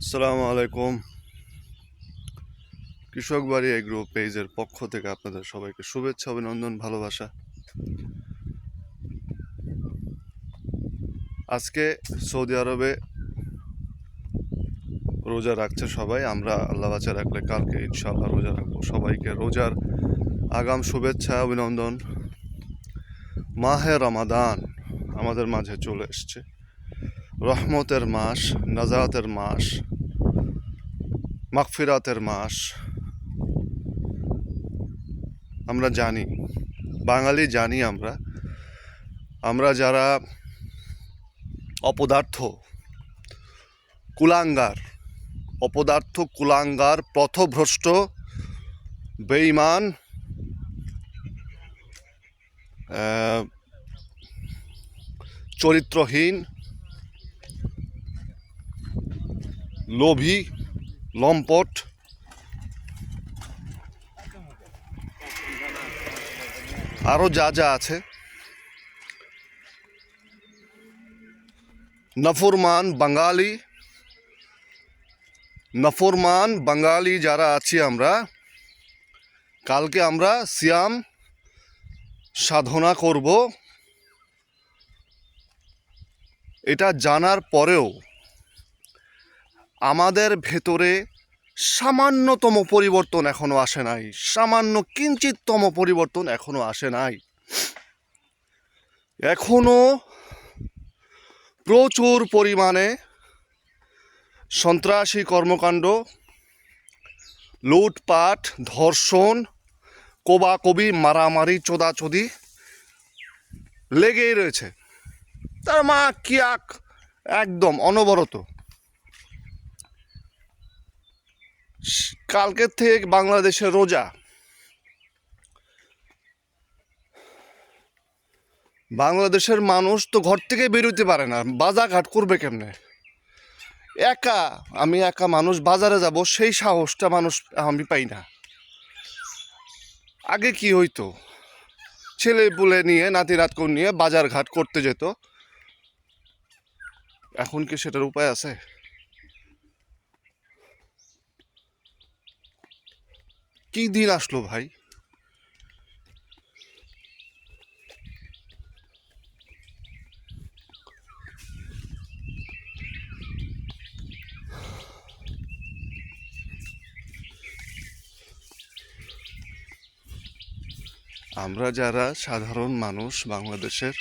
আসসালামু আলাইকুম। কৃষক বাড়ি এগ্রো পেজের পক্ষ থেকে আপনাদের সবাইকে শুভেচ্ছা, অভিনন্দন, ভালোবাসা। আজকে সৌদি আরবে রোজা রাখছে সবাই, আমরা আল্লাহ বাচ্চা রাখলে কালকে ইনশাআল্লাহ রোজা রাখব। সবাইকে রোজার আগাম শুভেচ্ছা, অভিনন্দন। মাহে রমাদান আমাদের মাঝে চলে এসছে। রহমতের মাস, নাজাতের মাস মাকফিরাতের মাস। আমরা জানি, বাঙালি জানি আমরা। আমরা যারা অপদার্থ, কুলাঙ্গার অপদার্থ, কুলাঙ্গার, পথভ্রষ্ট, বেঈমান চরিত্রহীন লোভী, লম্পট। আরও যা যা আছে। নফরমান বাঙালি। নফরমান বাঙালি যারা আছি আমরা, কালকে আমরা সিয়াম সাধনা করব। এটা জানার পরেও আমাদের ভেতরে সামান্যতম পরিবর্তন এখনও আসে নাই। সামান্য কিঞ্চিততম পরিবর্তন এখনও আসে নাই। এখনও প্রচুর পরিমাণে সন্ত্রাসী কর্মকাণ্ড, লুটপাট, ধর্ষণ, কোবাকবি, মারামারি, চোদাচুদি লেগেই রয়েছে। তার মা কি কিয়াক একদম অনবরত কালকের থেকে বাংলাদেশে রোজা। বাংলাদেশের মানুষ তো ঘর থেকে বেরোতে পারে না। বাজার ঘাট করবে কেমনে? একা, আমি একা মানুষ বাজারে যাব, সেই সাহসটা মানুষ, আমি পাই না। আগে কি হইতো? ছেলে পুলে নিয়ে, নাতি নাতকো নিয়ে বাজার ঘাট করতে যেত। এখন কি সেটার উপায় আছে? কি দিন আসলো ভাই? আমরা যারা সাধারণ মানুষ বাংলাদেশের,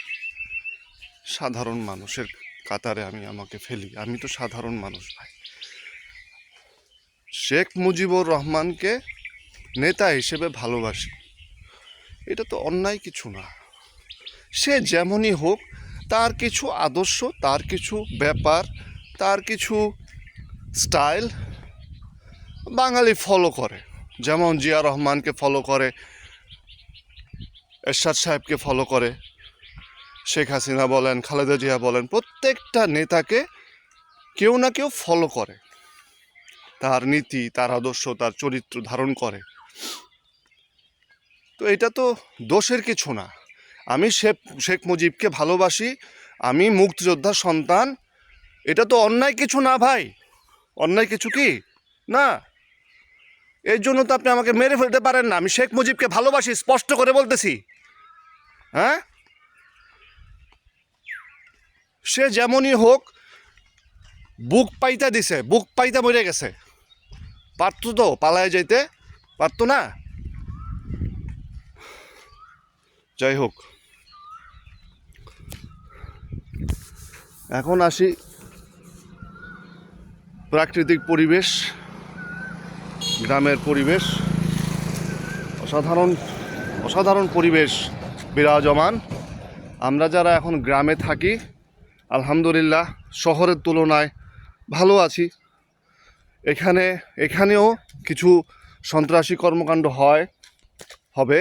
সাধারণ মানুষের কাতারে আমি আমাকে ফেলি, আমি তো সাধারণ মানুষ ভাই। শেখ মুজিবুর রহমানকে নেতা হিসেবে ভালোবাসি। এটা তো অন্যায় কিছু না। সে যেমনই হোক, তার কিছু আদর্শ, তার কিছু ব্যাপার, তার কিছু স্টাইল বাঙালি ফলো করে। যেমন জিয়া রহমানকে ফলো করে, এরশাদ সাহেবকে ফলো করে, শেখ হাসিনা বলেন, খালেদা জিয়া বলেন, প্রত্যেকটা নেতাকে কেউ না কেউ ফলো করে। তার নীতি, তার আদর্শ, তার চরিত্র ধারণ করে। তো এটা তো দোষের কিছু না। আমি শেখ শেখ মুজিবকে ভালোবাসি, আমি মুক্তিযোদ্ধার সন্তান। এটা তো অন্যায় কিছু না ভাই। অন্যায় কিছু কি? না। এর জন্য তো আপনি আমাকে মেরে ফেলতে পারেন না। আমি শেখ মুজিবকে ভালোবাসি, স্পষ্ট করে বলতেছি। হ্যাঁ? সে যেমনই হোক, বুক পাইতা দিছে, বুক পাইতা মরে গেছে। পারতো তো পালায় যাইতে। পারতো না? যাই হোক। এখন আসি প্রাকৃতিক পরিবেশ, গ্রামের পরিবেশ। অসাধারণ অসাধারণ পরিবেশ বিরাজমান। আমরা যারা এখন গ্রামে থাকি, আলহামদুলিল্লাহ শহরের তুলনায় ভালো আছি। এখানে, এখানেও কিছু সন্ত্রাসী কর্মকাণ্ড হয়, হবে।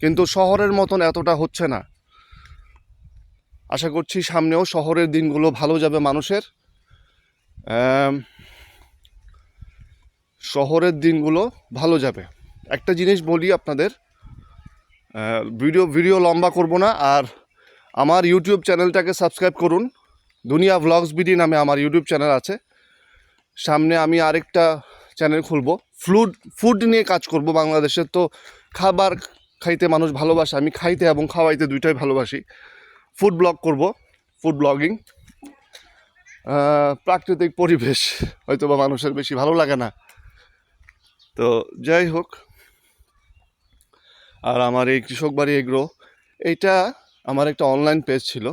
কিন্তু শহরের মতন এতটা হচ্ছে না। আশা করছি সামনেও শহরের দিনগুলো ভালো যাবে মানুষের। শহরের দিনগুলো ভালো যাবে। একটা জিনিস বলি আপনাদের ভিডিও ভিডিও লম্বা করব না, আর আমার ইউটিউব চ্যানেলটাকে সাবস্ক্রাইব করুন। দুনিয়া ভ্লগস বিডি নামে আমার ইউটিউব চ্যানেল আছে। সামনে আমি আরেকটা চ্যানেল খুলব। ফুড ফুড নিয়ে কাজ করব বাংলাদেশের তো খাবার খাইতে মানুষ ভালোবাসে, আমি খাইতে এবং খাওয়াইতে দুইটাই ভালোবাসি। ফুড ব্লগ করব ফুড ব্লগিং প্রাকৃতিক পরিবেশ হয়তো বা মানুষের বেশি ভালো লাগে না। তো যাই হোক, আর আমার এই কৃষক বাড়ি এগ্রো, এইটা আমার একটা অনলাইন পেজ ছিল।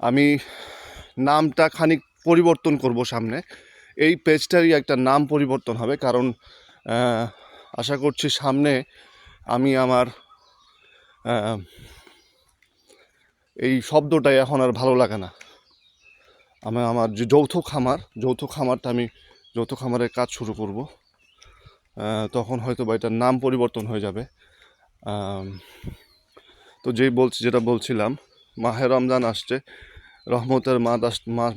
আমি নামটা খানিক পরিবর্তন করব সামনে। এই পেজটারই একটা নাম পরিবর্তন হবে, কারণ আশা করছি সামনে আমি আমার এই শব্দটাই এখন আর ভালো লাগে না। আমি আমার যে যৌথ খামার, যৌথ খামারটা আমি, যৌথ খামারের কাজ শুরু করব। তখন হয়তো বা এটার নাম পরিবর্তন হয়ে যাবে। তো যেই বলছি, যেটা বলছিলাম, মাহে রমজান আসছে রহমতের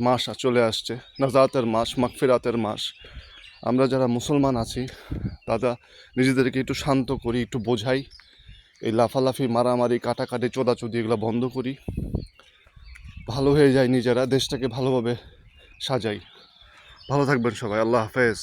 মাস চলে আসছে, নাজাতের মাস মাকফিরাতের মাস। আমরা যারা মুসলমান আছি, দাদা, নিজেদেরকে একটু শান্ত করি, একটু বোঝাই। এই লাফালাফি, মারামারি, কাটাকাটি, চোদাচুদি এগুলো বন্ধ করি। ভালো হয়ে যায় নিজেরা, দেশটাকে ভালোভাবে সাজাই। ভালো থাকবেন সবাই, আল্লাহ হাফেজ।